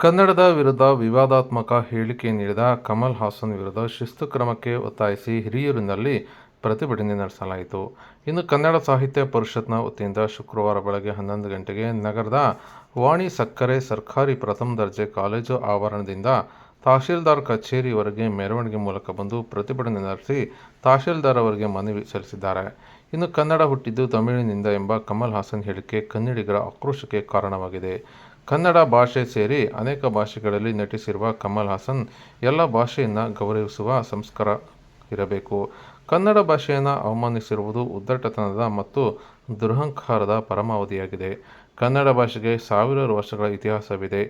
ಕನ್ನಡದ ವಿರುದ್ಧ ವಿವಾದಾತ್ಮಕ ಹೇಳಿಕೆ ನೀಡಿದ ಕಮಲ್ ಹಾಸನ್ ವಿರುದ್ಧ ಶಿಸ್ತು ಕ್ರಮಕ್ಕೆ ಒತ್ತಾಯಿಸಿ ಹಿರಿಯೂರಿನಲ್ಲಿ ಪ್ರತಿಭಟನೆ ನಡೆಸಲಾಯಿತು. ಇನ್ನು ಕನ್ನಡ ಸಾಹಿತ್ಯ ಪರಿಷತ್ನ ವತಿಯಿಂದ ಶುಕ್ರವಾರ ಬೆಳಗ್ಗೆ ಹನ್ನೊಂದು ಗಂಟೆಗೆ ನಗರದ ವಾಣಿ ಸಕ್ಕರೆ ಸರ್ಕಾರಿ ಪ್ರಥಮ ದರ್ಜೆ ಕಾಲೇಜು ಆವರಣದಿಂದ ತಹಶೀಲ್ದಾರ್ ಕಚೇರಿವರೆಗೆ ಮೆರವಣಿಗೆ ಮೂಲಕ ಬಂದು ಪ್ರತಿಭಟನೆ ನಡೆಸಿ ತಹಶೀಲ್ದಾರ್ ಅವರಿಗೆ ಮನವಿ ಸಲ್ಲಿಸಿದ್ದಾರೆ. ಇನ್ನು ಕನ್ನಡ ಹುಟ್ಟಿದ್ದು ತಮಿಳಿನಿಂದ ಎಂಬ ಕಮಲ್ ಹಾಸನ್ ಹೇಳಿಕೆ ಕನ್ನಡಿಗರ ಆಕ್ರೋಶಕ್ಕೆ ಕಾರಣವಾಗಿದೆ. ಕನ್ನಡ ಭಾಷೆ ಸೇರಿ ಅನೇಕ ಭಾಷೆಗಳಲ್ಲಿ ನಟಿಸಿರುವ ಕಮಲ್ ಹಾಸನ್ ಎಲ್ಲ ಭಾಷೆಯನ್ನು ಗೌರವಿಸುವ ಸಂಸ್ಕಾರ ಇರಬೇಕು. ಕನ್ನಡ ಭಾಷೆಯನ್ನು ಅವಮಾನಿಸಿರುವುದು ಉದ್ದಟತನದ ಮತ್ತು ದುರಹಂಕಾರದ ಪರಮಾವಧಿಯಾಗಿದೆ. ಕನ್ನಡ ಭಾಷೆಗೆ ಸಾವಿರಾರು ವರ್ಷಗಳ ಇತಿಹಾಸವಿದೆ.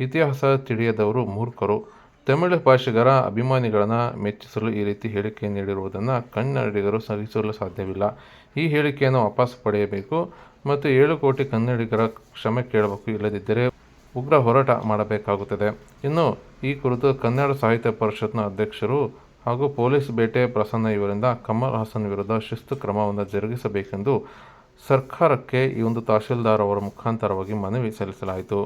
ಇತಿಹಾಸ ತಿಳಿಯದವರು ಮೂರ್ಖರು. ತಮಿಳು ಭಾಷಿಗರ ಅಭಿಮಾನಿಗಳನ್ನು ಮೆಚ್ಚಿಸಲು ಈ ರೀತಿ ಹೇಳಿಕೆ ನೀಡಿರುವುದನ್ನು ಕನ್ನಡಿಗರು ಸಹಿಸಲು ಸಾಧ್ಯವಿಲ್ಲ. ಈ ಹೇಳಿಕೆಯನ್ನು ವಾಪಸ್ ಪಡೆಯಬೇಕು. ಮತ್ತು ಏಳು ಕೋಟಿ ಕನ್ನಡಿಗರ ಕ್ಷಮೆ ಕೇಳಬೇಕು ಇಲ್ಲದಿದ್ದರೆ ಉಗ್ರ ಹೋರಾಟ ಮಾಡಬೇಕಾಗುತ್ತದೆ. ಇನ್ನು ಈ ಕುರಿತು ಕನ್ನಡ ಸಾಹಿತ್ಯ ಪರಿಷತ್ನ ಅಧ್ಯಕ್ಷರು ಹಾಗೂ ಪೊಲೀಸ್ ಬೇಟೆ ಪ್ರಸನ್ನ ಇವರಿಂದ ಕಮಲ್ ಹಾಸನ್ ವಿರುದ್ಧ ಶಿಸ್ತು ಕ್ರಮವನ್ನು ಜರುಗಿಸಬೇಕೆಂದು ಸರ್ಕಾರಕ್ಕೆ ಈ ಒಂದು ತಹಶೀಲ್ದಾರ್ ಅವರ ಮುಖಾಂತರವಾಗಿ ಮನವಿ ಸಲ್ಲಿಸಲಾಯಿತು.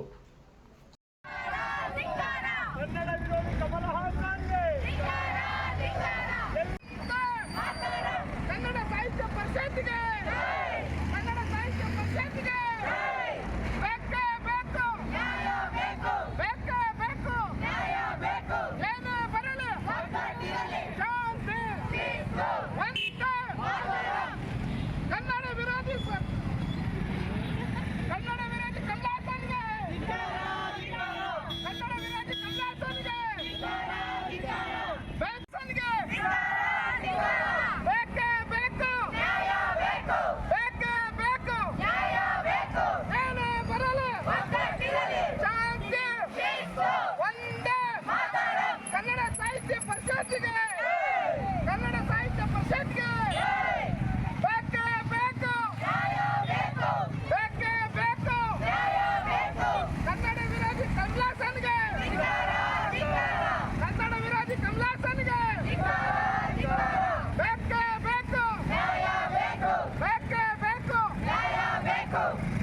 Echo!